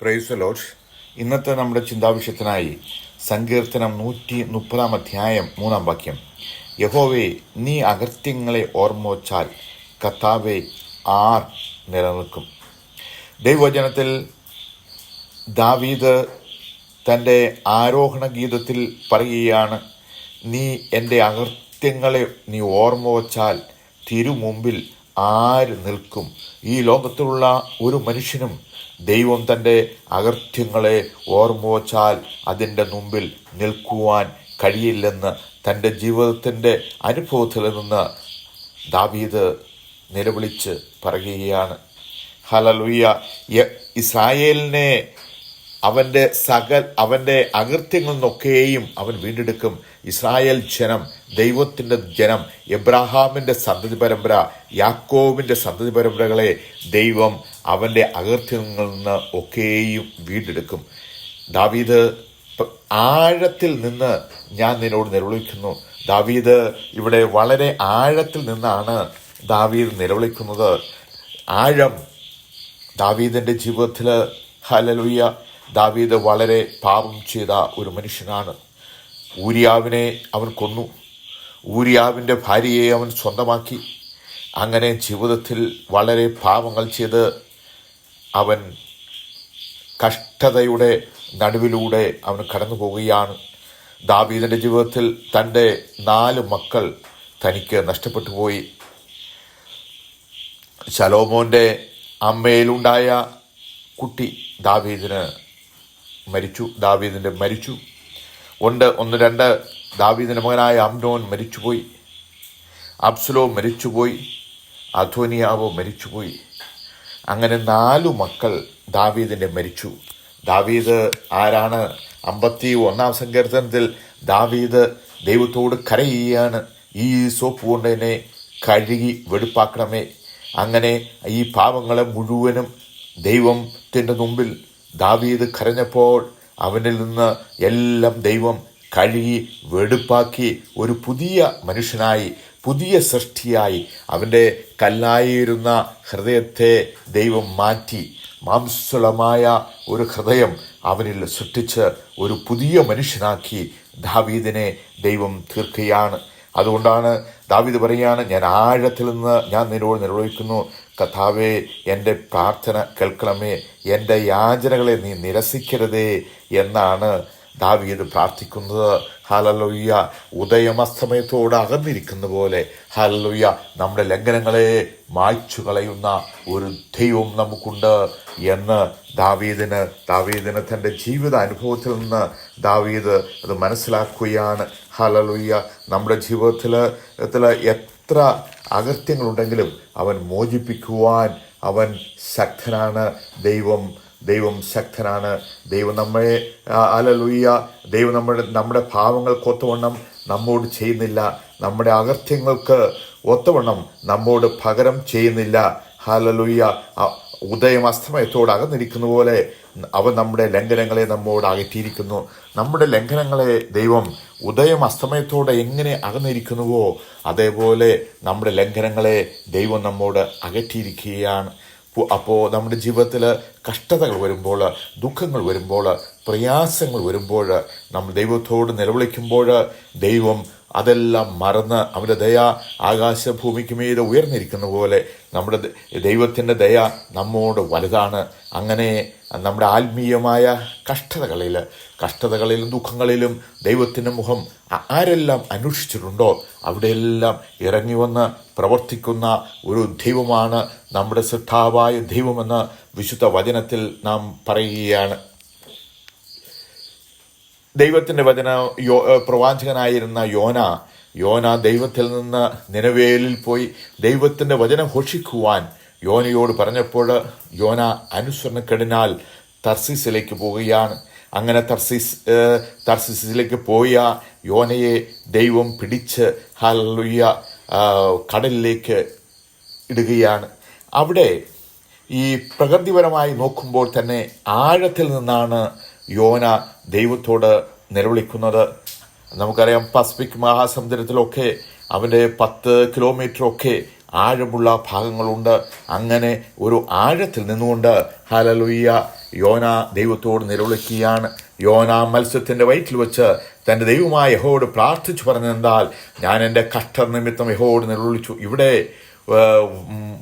Price ഇന്നത്തെ നമ്മുടെ ചിന്താവിഷയത്തിനായി സങ്കീർത്തനം നൂറ്റി മുപ്പതാം അധ്യായം മൂന്നാം വാക്യം. യഹോവേ നീ അകൃത്യങ്ങളെ ഓർമ്മ വച്ചാൽ കത്താവെ ആർ നിലനിൽക്കും. ദൈവവചനത്തിൽ ദാവീദ് തന്റെ ആരോഹണ ഗീതത്തിൽ പറയുകയാണ് നീ എന്റെ അകൃത്യങ്ങളെ നീ ഓർമ്മ വച്ചാൽ തിരുമുമ്പിൽ ആര് നിൽക്കും? ഈ ലോകത്തിലുള്ള ഒരു മനുഷ്യനും ദൈവം തന്റെ അകൃത്യങ്ങളെ ഓർമ്മ വച്ചാൽ അതിന്റെ മുമ്പിൽ നിൽക്കുവാൻ കഴിയില്ലെന്ന് തന്റെ ജീവിതത്തിന്റെ അനുഭവത്തിൽ നിന്ന് ദാവീദ് നിലവിളിച്ച് പറയുകയാണ്. ഹലലുയ്യ ഇസ്രായേലിനെ അവന്റെ സകൽ അവന്റെ അകൃത്യങ്ങളിൽ നിന്നൊക്കെയും അവൻ വീണ്ടെടുക്കും. ഇസ്രായേൽ ജനം ദൈവത്തിന്റെ ജനം എബ്രാഹാമിന്റെ സന്തതി പരമ്പര യാക്കോവിന്റെ സന്തതി പരമ്പരകളെ ദൈവം അവന്റെ അകൃത്യങ്ങളിൽ നിന്ന് ഒക്കെയും വീണ്ടെടുക്കും. ദാവീദ് ആഴത്തിൽ നിന്ന് ഞാൻ നിന്നോട് നിലവിളിക്കുന്നു. ദാവീദ് ഇവിടെ വളരെ ആഴത്തിൽ നിന്നാണ് ദാവീദ് നിലവിളിക്കുന്നത്. ആഴം ദാവീദിന്റെ ജീവിതത്തിൽ ഹലലുയ്യ ദാവീദ് വളരെ പാപം ചെയ്ത ഒരു മനുഷ്യനാണ്. ഊരിയാവിനെ അവൻ കൊന്നു. ഊരിയാവിന്റെ ഭാര്യയെ അവൻ സ്വന്തമാക്കി. അങ്ങനെ ജീവിതത്തിൽ വളരെ പാപങ്ങൾ ചെയ്ത് അവൻ കഷ്ടതയുടെ നടുവിലൂടെ അവൻ കടന്നു പോവുകയാണ്. ദാവീദിന്റെ ജീവിതത്തിൽ തന്റെ നാല് മക്കൾ തനിക്ക് നഷ്ടപ്പെട്ടു പോയി. ശലോമോന്റെ അമ്മയിലുണ്ടായ കുട്ടി ദാവീദിന് മരിച്ചു. ദാവീദിന്റെ മരിച്ചു. ഉണ്ട് ഒന്ന് രണ്ട്. ദാവീദിന്റെ മകനായ അംനോൻ മരിച്ചുപോയി. അബ്സലോ മരിച്ചുപോയി. അധോനിയാവോ മരിച്ചുപോയി. അങ്ങനെ നാലു മക്കൾ ദാവീദിന്റെ മരിച്ചു. ദാവീദ് ആരാണ്? അമ്പത്തി ഒന്നാം സങ്കീർത്തനത്തിൽ ദാവീദ് ദൈവത്തോട് കരയുകയാണ്. ഈ സോപ്പ് കൊണ്ട് കഴുകി വെടുപ്പാക്കണമേ. അങ്ങനെ ഈ പാവങ്ങളെ മുഴുവനും ദൈവത്തിന്റെ മുമ്പിൽ ദാവീദ് കരഞ്ഞപ്പോൾ അവനിൽ നിന്ന് എല്ലാം ദൈവം കഴുകി വെടുപ്പാക്കി ഒരു പുതിയ മനുഷ്യനായി പുതിയ സൃഷ്ടിയായി അവന്റെ കല്ലായിരുന്ന ഹൃദയത്തെ ദൈവം മാറ്റി. മാംസളമായ ഒരു ഹൃദയം അവനിൽ സൃഷ്ടിച്ച് ഒരു പുതിയ മനുഷ്യനാക്കി ദാവീദിനെ ദൈവം തീർക്കുകയാണ്. അതുകൊണ്ടാണ് ദാവീദ് പറയുകയാണ് ഞാൻ ആഴത്തിൽ നിന്ന് ഞാൻ നിന്നോട് നിർവഹിക്കുന്നു കഥാവേ എന്റെ പ്രാർത്ഥന കേൾക്കണമേ. എന്റെ യാചനകളെ നീ നിരസിക്കരുതേ എന്നാണ് ദാവീദ് പ്രാർത്ഥിക്കുന്നത്. ഹലലുയ്യ ഉദയമസ്തമയത്തോട് അകന്നിരിക്കുന്ന പോലെ ഹലലുയ്യ നമ്മുടെ ലംഘനങ്ങളെ മായ്ച്ചു കളയുന്ന ഒരു ദൈവം നമുക്കുണ്ട് എന്ന് ദാവീദിന് ദാവീദിന് തന്റെ ജീവിത അനുഭവത്തിൽ നിന്ന് ദാവീദ് അത് മനസ്സിലാക്കുകയാണ്. ഹലലുയ്യ നമ്മുടെ ജീവിതത്തിൽ എത്ര അകൃത്യങ്ങളുണ്ടെങ്കിലും അവൻ മോചിപ്പിക്കുവാൻ അവൻ ശക്തനാണ് ദൈവം. ദൈവം ശക്തനാണ്. ദൈവം നമ്മെ അലലുയ്യ ദൈവം നമ്മുടെ നമ്മുടെ ഭാവങ്ങൾ ഒത്തവണ്ണം നമ്മോട് ചെയ്യുന്നില്ല. നമ്മുടെ അകർത്ഥ്യങ്ങൾക്ക് ഒത്തവണ്ണം നമ്മോട് പകരം ചെയ്യുന്നില്ല. ഹാലലുയ്യ ഉദയം അസ്തമയത്തോട് അകന്നിരിക്കുന്ന പോലെ അവ നമ്മുടെ ലംഘനങ്ങളെ നമ്മോട് അകറ്റിയിരിക്കുന്നു. നമ്മുടെ ലംഘനങ്ങളെ ദൈവം ഉദയം അസ്തമയത്തോടെ എങ്ങനെ അകന്നിരിക്കുന്നുവോ അതേപോലെ നമ്മുടെ ലംഘനങ്ങളെ ദൈവം നമ്മോട് അകറ്റിയിരിക്കുകയാണ്. അപ്പോൾ നമ്മുടെ ജീവിതത്തിൽ കഷ്ടതകൾ വരുമ്പോൾ ദുഃഖങ്ങൾ വരുമ്പോൾ പ്രയാസങ്ങൾ വരുമ്പോൾ നമ്മൾ ദൈവത്തോട് നിലവിളിക്കുമ്പോൾ ദൈവം അതെല്ലാം മറന്ന് അവന്റെ ദയ ആകാശഭൂമിക്ക് മീതെ ഉയർന്നിരിക്കുന്ന പോലെ നമ്മുടെ ദൈവത്തിന്റെ ദയ നമ്മോട് വലുതാണ്. അങ്ങനെ നമ്മുടെ ആത്മീയമായ കഷ്ടതകളിൽ കഷ്ടതകളിലും ദുഃഖങ്ങളിലും ദൈവത്തിന്റെ മുഖം ആരെല്ലാം അന്വേഷിച്ചിട്ടുണ്ടോ? അവിടെയെല്ലാം ഇറങ്ങി വന്ന് പ്രവർത്തിക്കുന്ന ഒരു ദൈവമാണ് നമ്മുടെ സിദ്ധാവായ ദൈവമെന്ന് വിശുദ്ധ വചനത്തിൽ നാം പറയുകയാണ്. ദൈവത്തിന്റെ വചന യോ പ്രവാചകനായിരുന്ന യോന യോന ദൈവത്തിൽ നിന്ന് നിലവേലിൽ പോയി ദൈവത്തിന്റെ വചനം ഘോഷിക്കുവാൻ യോനയോട് പറഞ്ഞപ്പോൾ യോന അനുസരണക്കെടിനാൽ തർസീസിലേക്ക് പോവുകയാണ്. അങ്ങനെ തർസീസ് തർസീസിലേക്ക് പോയ യോനയെ ദൈവം പിടിച്ച് ഹല്ലുയ്യ കടലിലേക്ക് ഇടുകയാണ്. അവിടെ ഈ പ്രകൃതിപരമായി നോക്കുമ്പോൾ തന്നെ ആഴത്തിൽ നിന്നാണ് യോന ദൈവത്തോട് നിലവിളിക്കുന്നത്. നമുക്കറിയാം പസഫിക് മഹാസമുദ്രത്തിലൊക്കെ അവന്റെ പത്ത് കിലോമീറ്ററൊക്കെ ആഴമുള്ള ഭാഗങ്ങളുണ്ട്. അങ്ങനെ ഒരു ആഴത്തിൽ നിന്നുകൊണ്ട് ഹലലുയ്യ യോന ദൈവത്തോട് നിലവിളിക്കുകയാണ്. യോന മത്സ്യത്തിന്റെ വയറ്റിൽ വെച്ച് തന്റെ ദൈവമായ യഹോട് പ്രാർത്ഥിച്ചു പറഞ്ഞെന്താൽ ഞാൻ എന്റെ കഷ്ട നിമിത്തം യഹോട് നിലവിളിച്ചു. ഇവിടെ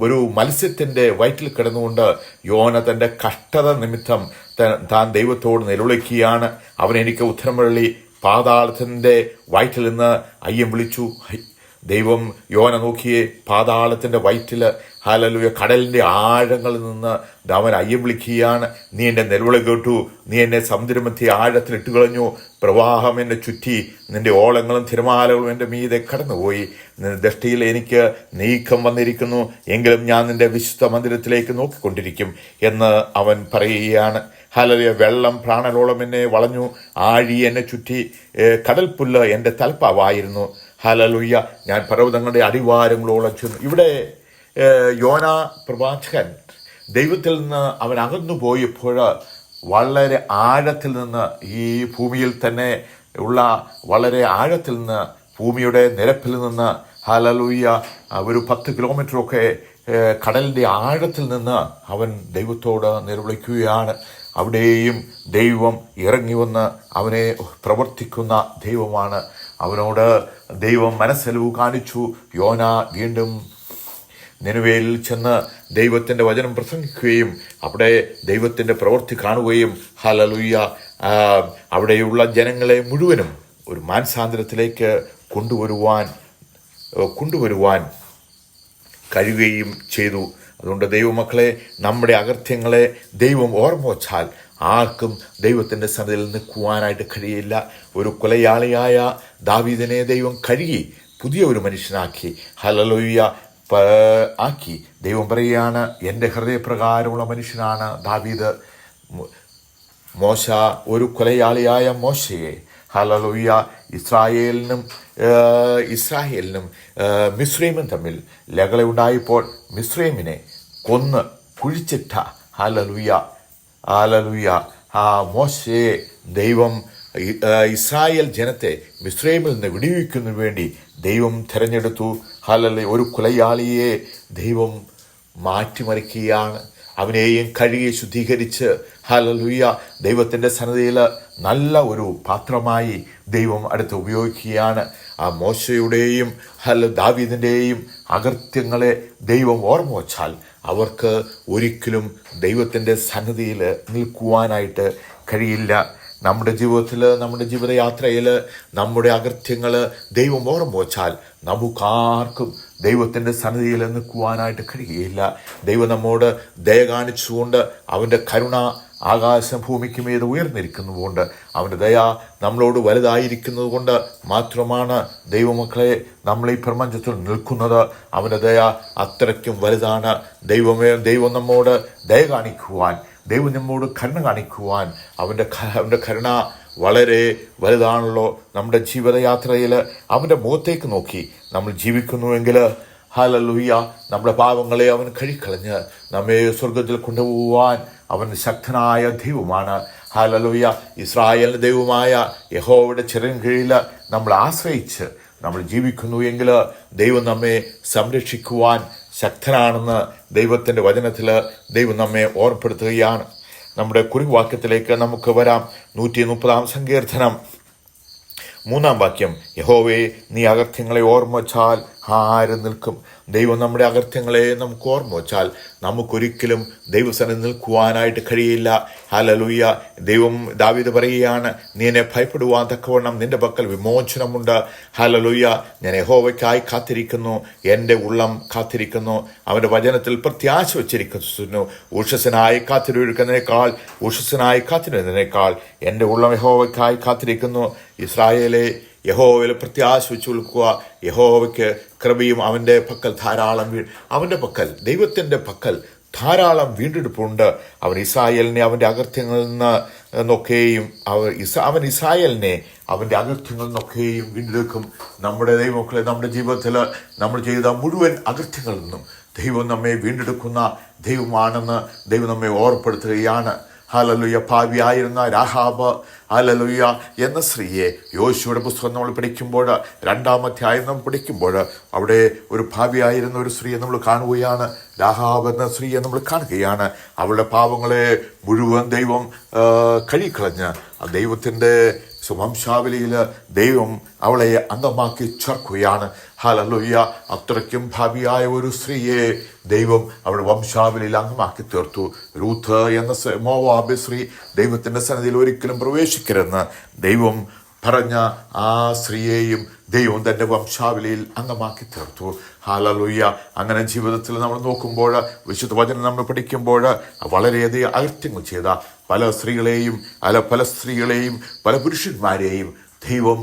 ഒരു മത്സ്യത്തിന്റെ വയറ്റിൽ കിടന്നുകൊണ്ട് യോന തന്റെ കഷ്ടത നിമിത്തം താൻ ദൈവത്തോട് നിലവിളിക്കുകയാണ്. അവനെനിക്ക് ഉത്തരം വള്ളി പാതാളത്തിന്റെ വയറ്റിൽ നിന്ന് അയ്യം വിളിച്ചു. ദൈവം യോന നോക്കിയേ പാതാളത്തിന്റെ വയറ്റിൽ ഹാലലുയ കടലിന്റെ ആഴങ്ങളിൽ നിന്ന് അവൻ അയ്യം വിളിക്കുകയാണ്. നീ എന്റെ നിലവിളി കേട്ടു. നീ എന്നെ സമുദ്രമധ്യ ആഴത്തിൽ ഇട്ടുകളഞ്ഞു. പ്രവാഹം എന്നെ ചുറ്റി. നിന്റെ ഓളങ്ങളും തിരമാലകളും എന്റെ മീതെ കടന്നുപോയി. നിന്റെ ദൃഷ്ടിയിൽ എനിക്ക് നീക്കം വന്നിരിക്കുന്നു. എങ്കിലും ഞാൻ നിന്റെ വിശുദ്ധ മന്ദിരത്തിലേക്ക് നോക്കിക്കൊണ്ടിരിക്കും എന്ന് അവൻ പറയുകയാണ്. ഹലലിയ വെള്ളം പ്രാണലോളം എന്നെ വളഞ്ഞു. ആഴി എന്നെ ചുറ്റി. കടൽപ്പുല്ല് എന്റെ തലപ്പാവായിരുന്നു. ഹലലുയ്യ ഞാൻ പർവതങ്ങളുടെ അടിവാരങ്ങളോളം ചെന്നു. ഇവിടെ യോന പ്രവാചകൻ ദൈവത്തിൽ നിന്ന് അവൻ അകന്നു പോയപ്പോൾ വളരെ ആഴത്തിൽ നിന്ന് ഈ ഭൂമിയിൽ തന്നെ ഉള്ള വളരെ ആഴത്തിൽ നിന്ന് ഭൂമിയുടെ നിരപ്പിൽ നിന്ന് ഹലലുയ്യ ഒരു പത്ത് കിലോമീറ്ററൊക്കെ കടലിന്റെ ആഴത്തിൽ നിന്ന് അവൻ ദൈവത്തോട് നിലവിളിക്കുകയാണ്. അവിടെയും ദൈവം ഇറങ്ങി വന്ന് അവനെ പ്രവർത്തിക്കുന്ന ദൈവമാണ്. അവനോട് ദൈവം മനസ്സലിവ് കാണിച്ചു. യോന വീണ്ടും നിലവേലിൽ ചെന്ന് ദൈവത്തിന്റെ വചനം പ്രസംഗിക്കുകയും അവിടെ ദൈവത്തിന്റെ പ്രവൃത്തി കാണുകയും ഹലലുയ്യ അവിടെയുള്ള ജനങ്ങളെ മുഴുവനും ഒരു മാനസാന്തരത്തിലേക്ക് കൊണ്ടുവരുവാൻ കൊണ്ടുവരുവാൻ കഴിയുകയും ചെയ്തു. അതുകൊണ്ട് ദൈവമക്കളെ നമ്മുടെ അകൃത്യങ്ങളെ ദൈവം ഓർമ്മ വച്ചാൽ ആർക്കും ദൈവത്തിന്റെ സന്നിധിയിൽ നിൽക്കുവാനായിട്ട് കഴിയില്ല. ഒരു കൊലയാളിയായ ദാവീദിനെ ദൈവം കഴുകി പുതിയ ഒരു മനുഷ്യനാക്കി ഹലലൊയ്യ ആക്കി. ദൈവം പറയുകയാണ് എന്റെ ഹൃദയപ്രകാരമുള്ള മനുഷ്യനാണ് ദാവീദ്. മോശ ഒരു കൊലയാളിയായ മോശയെ ഹലലൊയ്യ ഇസ്രായേലിനും ഇസ്രായേലിനും മിസ്രീമും തമ്മിൽ ലഹള മിസ്രീമിനെ കൊന്ന് കുഴിച്ചിട്ട ഹലലുയ്യ ഹലലുയ്യ ആ മോശയെ ദൈവം ഇസ്രായേൽ ജനത്തെ മിസ്രൈമിൽ നിന്ന് വിടിവിക്കുന്നതിന് വേണ്ടി ദൈവം തിരഞ്ഞെടുത്തു. ഹലല് ഒരു കുലയാളിയെ ദൈവം മാറ്റിമറിക്കുകയാണ്. അവനെയും കഴുകി ശുദ്ധീകരിച്ച്. ഹലലുയ്യ ദൈവത്തിന്റെ സന്നദ്ധയിൽ നല്ല ഒരു പാത്രമായി ദൈവം അടുത്ത് ഉപയോഗിക്കുകയാണ്. ആ മോശയുടെയും ഹല ദാവീദിന്റെയും അകൃത്യങ്ങളെ ദൈവം ഓർമ്മ വച്ചാൽ അവർക്ക് ഒരിക്കലും ദൈവത്തിന്റെ സന്നിധിയിൽ നിൽക്കുവാനായിട്ട് കഴിയില്ല. നമ്മുടെ ജീവിതത്തിൽ നമ്മുടെ ജീവിതയാത്രയിൽ നമ്മുടെ അകൃത്യങ്ങൾ ദൈവം ഓർമ്മ വച്ചാൽ നമുക്കാർക്കും ദൈവത്തിന്റെ സന്നിധിയിൽ നിൽക്കുവാനായിട്ട് കഴിയുകയില്ല. ദൈവം നമ്മോട് ദയ കാണിച്ചുകൊണ്ട് അവന്റെ കരുണ ആകാശം ഭൂമിക്ക് മീത് ഉയർന്നിരിക്കുന്നതുകൊണ്ട് അവന്റെ ദയ നമ്മളോട് വലുതായിരിക്കുന്നത് കൊണ്ട് മാത്രമാണ് ദൈവമക്കളെ നമ്മൾ ഈ പ്രപഞ്ചത്തിൽ നിൽക്കുന്നത്. അവന്റെ ദയ അത്രയ്ക്കും വലുതാണ്. ദൈവമേ ദൈവം നമ്മോട് ദയ കാണിക്കുവാൻ ദൈവം നമ്മോട് കരുണ കാണിക്കുവാൻ അവന്റെ അവന്റെ കരുണ വളരെ വലുതാണല്ലോ. നമ്മുടെ ജീവിതയാത്രയിൽ അവന്റെ മുഖത്തേക്ക് നോക്കി നമ്മൾ ജീവിക്കുന്നുവെങ്കിൽ ഹലലുയ്യ നമ്മുടെ പാവങ്ങളെ അവൻ കഴിക്കളഞ്ഞ് നമ്മെ സ്വർഗത്തിൽ കൊണ്ടുപോകുവാൻ അവൻ ശക്തനായ ദൈവമാണ്. ഹലലുയ്യ ഇസ്രായേലിന്റെ ദൈവമായ യഹോയുടെ ചെറിയ കീഴിൽ നമ്മൾ ആശ്രയിച്ച് നമ്മൾ ജീവിക്കുന്നു എങ്കിൽ ദൈവം നമ്മെ സംരക്ഷിക്കുവാൻ ശക്തനാണെന്ന് ദൈവത്തിന്റെ വചനത്തിൽ ദൈവം നമ്മെ ഓർപ്പെടുത്തുകയാണ് നമ്മുടെ കുറിവാക്യത്തിലേക്ക് നമുക്ക് വരാം. നൂറ്റി മുപ്പതാം സങ്കീർത്തനം. മൂന്നാം വാക്യം. യഹോവേ നീ അകർത്ഥ്യങ്ങളെ ഓർമ്മ വച്ചാൽ ആര് നിൽക്കും? ദൈവം നമ്മുടെ അകൃത്യങ്ങളെ നമുക്ക് ഓർമ്മ വച്ചാൽ നമുക്കൊരിക്കലും ദൈവസനം നിൽക്കുവാനായിട്ട് കഴിയില്ല. ഹലലുയ്യ ദൈവം ദാവീദ് പറയുകയാണ് നീ എന്നെ ഭയപ്പെടുവാൻ തക്കവണ്ണം നിന്റെ പക്കൽ വിമോചനമുണ്ട്. ഹലലുയ്യ ഞാൻ യഹോവയ്ക്കായി കാത്തിരിക്കുന്നു. എന്റെ ഉള്ളം കാത്തിരിക്കുന്നു. അവന്റെ വചനത്തിൽ പ്രത്യാശ വച്ചിരിക്കുന്നു. ഉഷസനായി കാത്തിരിക്കുന്നതിനേക്കാൾ ഉഷസനായി കാത്തിരുന്നതിനേക്കാൾ എന്റെ ഉള്ളം യഹോവയ്ക്കായി കാത്തിരിക്കുന്നു. ഇസ്രായേലെ യഹോവയിൽ വെച്ച് കൊടുക്കുക യഹോവയ്ക്ക് കൃപയും അവന്റെ പക്കൽ ധാരാളം വീ അവന്റെ പക്കൽ ദൈവത്തിന്റെ പക്കൽ ധാരാളം വീണ്ടെടുപ്പുണ്ട്. അവൻ ഇസ്രായേലിനെ അവന്റെ അകൃത്യങ്ങളിൽ നിന്ന് നിന്നൊക്കെയും അവർ ഇസ അവൻ ഇസ്രായേലിനെ അവന്റെ അകൃത്യങ്ങളിൽ നിന്നൊക്കെയും വീണ്ടെടുക്കും. നമ്മുടെ ദൈവമക്കളെ നമ്മുടെ ജീവിതത്തിൽ നമ്മൾ ചെയ്ത മുഴുവൻ അകൃത്യങ്ങളിൽ നിന്നും ദൈവം നമ്മെ വീണ്ടെടുക്കുന്ന ദൈവമാണെന്ന് ദൈവം നമ്മെ ഓർപ്പെടുത്തുകയാണ് ഹലലുയ ഭാവിയായിരുന്ന രാഹാബ് ഹലലുയ എന്ന സ്ത്രീയെ യോശുവിടെ പുസ്തകം നമ്മൾ പഠിക്കുമ്പോൾ രണ്ടാം അധ്യായം നമ്മൾ പഠിക്കുമ്പോൾ അവിടെ ഒരു ഭാവിയായിരുന്ന ഒരു സ്ത്രീയെ നമ്മൾ കാണുകയാണ്. രാഹാബ് എന്ന സ്ത്രീയെ നമ്മൾ കാണുകയാണ്. അവളുടെ പാവങ്ങളെ മുഴുവൻ ദൈവം കഴിക്കളഞ്ഞ് ദൈവത്തിന്റെ വംശാവലിയിൽ ദൈവം അവളെ അംഗമാക്കി ചേർക്കുകയാണ്. ഹലലുയ്യ അത്രയ്ക്കും ഭാവിയായ ഒരു സ്ത്രീയെ ദൈവം അവളുടെ വംശാവലിയിൽ അംഗമാക്കി തീർത്തു. രൂത്ത് എന്ന മോവാബി സ്ത്രീ ദൈവത്തിന്റെ സന്നിധിയിൽ ഒരിക്കലും പ്രവേശിക്കരുതെന്ന് ദൈവം പറഞ്ഞ ആ സ്ത്രീയെയും ദൈവം തന്റെ വംശാവലിയിൽ അംഗമാക്കി തീർത്തു. ഹാലലുയ്യ അങ്ങനെ ജീവിതത്തിൽ നമ്മൾ നോക്കുമ്പോൾ വിശുദ്ധ വചനം നമ്മൾ പഠിക്കുമ്പോൾ വളരെയധികം അകൃത്യങ്ങൾ ചെയ്ത പല സ്ത്രീകളെയും അല്ല പല സ്ത്രീകളെയും പല പുരുഷന്മാരെയും ദൈവം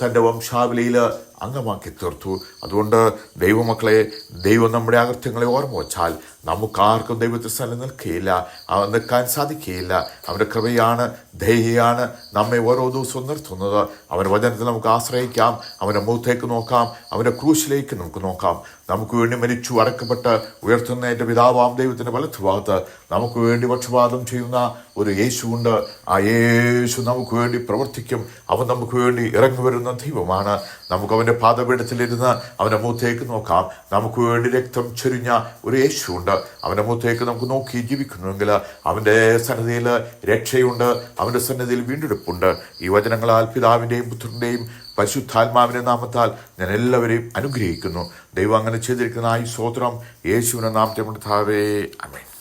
തന്റെ വംശാവലിയിൽ അംഗമാക്കി തീർത്തു. അതുകൊണ്ട് ദൈവമക്കളെ ദൈവം നമ്മുടെ അകൃത്യങ്ങളെ ഓർമ്മ വച്ചാൽ നമുക്കാർക്കും ദൈവത്തിൽ സ്ഥലം നിൽക്കുകയില്ല നിൽക്കാൻ സാധിക്കുകയില്ല അവന്റെ കൃപയാണ് ദൈഹിയാണ് നമ്മെ ഓരോ ദിവസവും നിർത്തുന്നത്. അവന്റെ വചനത്തിൽ നമുക്ക് ആശ്രയിക്കാം. അവന്റെ മുഖത്തേക്ക് നോക്കാം. അവന്റെ ക്രൂശിലേക്ക് നമുക്ക് നോക്കാം. നമുക്ക് വേണ്ടി മരിച്ചു അടക്കപ്പെട്ട് ഉയർത്തുന്ന എന്റെ പിതാവാം ദൈവത്തിന്റെ വലത്തുഭാഗത്ത് നമുക്ക് വേണ്ടി പക്ഷപാതം ചെയ്യുന്ന ഒരു യേശുവുണ്ട്. ആ യേശു നമുക്ക് വേണ്ടി പ്രവർത്തിക്കും. അവൻ നമുക്ക് വേണ്ടി ഇറങ്ങി വരുന്ന ദൈവമാണ്. നമുക്ക് അവന്റെ പാതപീഠത്തിലിരുന്ന് അവന്റെ മുഖത്തേക്ക് നോക്കാം. നമുക്ക് വേണ്ടി രക്തം ചൊരിഞ്ഞ ഒരു യേശുവുണ്ട്. അവന്റെ മുഖത്തേക്ക് നമുക്ക് നോക്കി ജീവിക്കുന്നുവെങ്കിൽ അവന്റെ സന്നിധിയിൽ രക്ഷയുണ്ട്. അവന്റെ സന്നിധിയിൽ വീണ്ടെടുപ്പുണ്ട്. ഈ വചനങ്ങളാൽ പിതാവിന്റെയും പുത്രന്റെയും പരിശുദ്ധാത്മാവിന്റെ നാമത്താൽ ഞാൻ എല്ലാവരെയും അനുഗ്രഹിക്കുന്നു. ദൈവം അങ്ങനെ ചെയ്തിരിക്കുന്ന ഈ സ്വോത്രം യേശുവിന്റെ നാമത്തെ കൊണ്ട് അമേൻ